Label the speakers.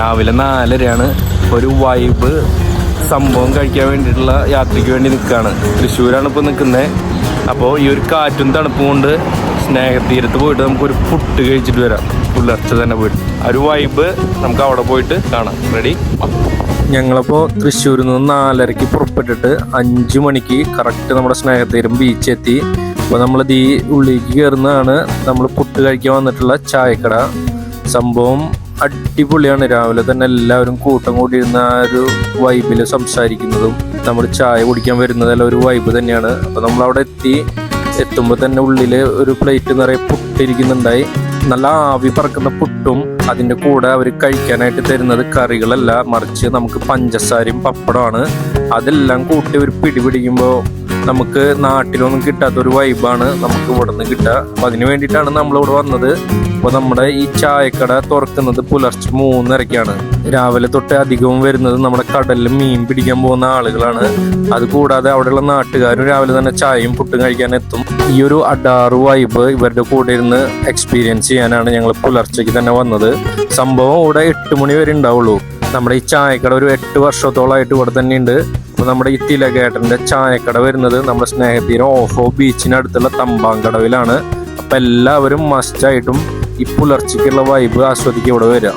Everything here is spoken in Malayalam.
Speaker 1: രാവിലെ നാലരയാണ് ഒരു വൈബ് സംഭവം കഴിക്കാൻ വേണ്ടിയിട്ടുള്ള യാത്രയ്ക്ക് വേണ്ടി നിൽക്കുകയാണ് തൃശ്ശൂരാണ് ഇപ്പോൾ നിൽക്കുന്നത് അപ്പോൾ ഈ ഒരു കാറ്റും തണുപ്പും കൊണ്ട് സ്നേഹതീരത്ത് പോയിട്ട് നമുക്കൊരു പുട്ട് കഴിച്ചിട്ട് വരാം. പുലർച്ചെ തന്നെ പോയിട്ട്. ഒരു വൈബ് നമുക്ക് അവിടെ പോയിട്ട് കാണാം. റെഡി ഞങ്ങളപ്പോൾ തൃശ്ശൂരിൽ നിന്ന് നാലരയ്ക്ക് പുറപ്പെട്ടിട്ട് അഞ്ച് മണിക്ക് കറക്റ്റ് നമ്മുടെ സ്നേഹതീരം ബീച്ച് എത്തി. അപ്പോൾ നമ്മൾ ഈ ഉള്ളിലേക്ക് കയറുന്നതാണ് നമ്മൾ പുട്ട് കഴിക്കാൻ വന്നിട്ടുള്ള ചായക്കട. സംഭവം അടിപൊളിയാണ്. രാവിലെ തന്നെ എല്ലാവരും കൂട്ടം കൂടിയിരുന്ന ആ ഒരു വൈബിൽ സംസാരിക്കുന്നതും നമ്മൾ ചായ കുടിക്കാൻ വരുന്നതെല്ലാം ഒരു വൈബ് തന്നെയാണ്. അപ്പോൾ നമ്മൾ അവിടെ എത്തി. എത്തുമ്പോൾ തന്നെ ഉള്ളിൽ ഒരു പ്ലേറ്റ് നിറയെ പുട്ടിരിക്കുന്നുണ്ടായി. നല്ല ആവി പറക്കുന്ന പുട്ടും അതിന്റെ കൂടെ അവർ കഴിക്കാനായിട്ട് തരുന്നത് കറികളല്ല. മറിച്ച് നമുക്ക് പഞ്ചസാരയും പപ്പടമാണ് അതെല്ലാം കൂട്ടി ഒരു പിടി പിടിക്കുമ്പോൾ നമുക്ക് നാട്ടിലൊന്നും കിട്ടാത്ത ഒരു വൈബാണ് നമുക്ക് ഇവിടെ നിന്ന് കിട്ടുക. അപ്പം അതിന് വേണ്ടിയിട്ടാണ് നമ്മളിവിടെ വന്നത്. അപ്പോൾ നമ്മുടെ ഈ ചായക്കട തുറക്കുന്നത് പുലർച്ചെ മൂന്നരയ്ക്കാണ് രാവിലെ തൊട്ട് അധികവും വരുന്നത് നമ്മുടെ കടലിൽ മീൻ പിടിക്കാൻ പോകുന്ന ആളുകളാണ്. അതുകൂടാതെ അവിടെയുള്ള നാട്ടുകാരും രാവിലെ തന്നെ ചായയും പുട്ടും കഴിക്കാൻ എത്തും. ഈ ഒരു അഡാറ് വൈബ് ഇവരുടെ കൂടെ ഇരുന്ന് എക്സ്പീരിയൻസ് ചെയ്യാനാണ് ഞങ്ങൾ പുലർച്ചയ്ക്ക് തന്നെ വന്നത്. സംഭവം ഇവിടെ എട്ട് മണി വരെ ഉണ്ടാവുള്ളൂ. നമ്മുടെ ഈ ചായക്കട ഒരു എട്ട് വർഷത്തോളമായിട്ട് ഇവിടെ തന്നെ ഉണ്ട് അപ്പോൾ നമ്മുടെ ഈ തിലകേട്ടന്റെ ചായക്കട വരുന്നത് നമ്മുടെ സ്നേഹതീരം ഓഫോ ബീച്ചിനടുത്തുള്ള തമ്പാങ്കടവിലാണ്. അപ്പം എല്ലാവരും മസ്റ്റായിട്ടും ഈ പുലർച്ചയ്ക്കുള്ള വൈബ് ആസ്വദിക്കുക ഇവിടെ വരിക.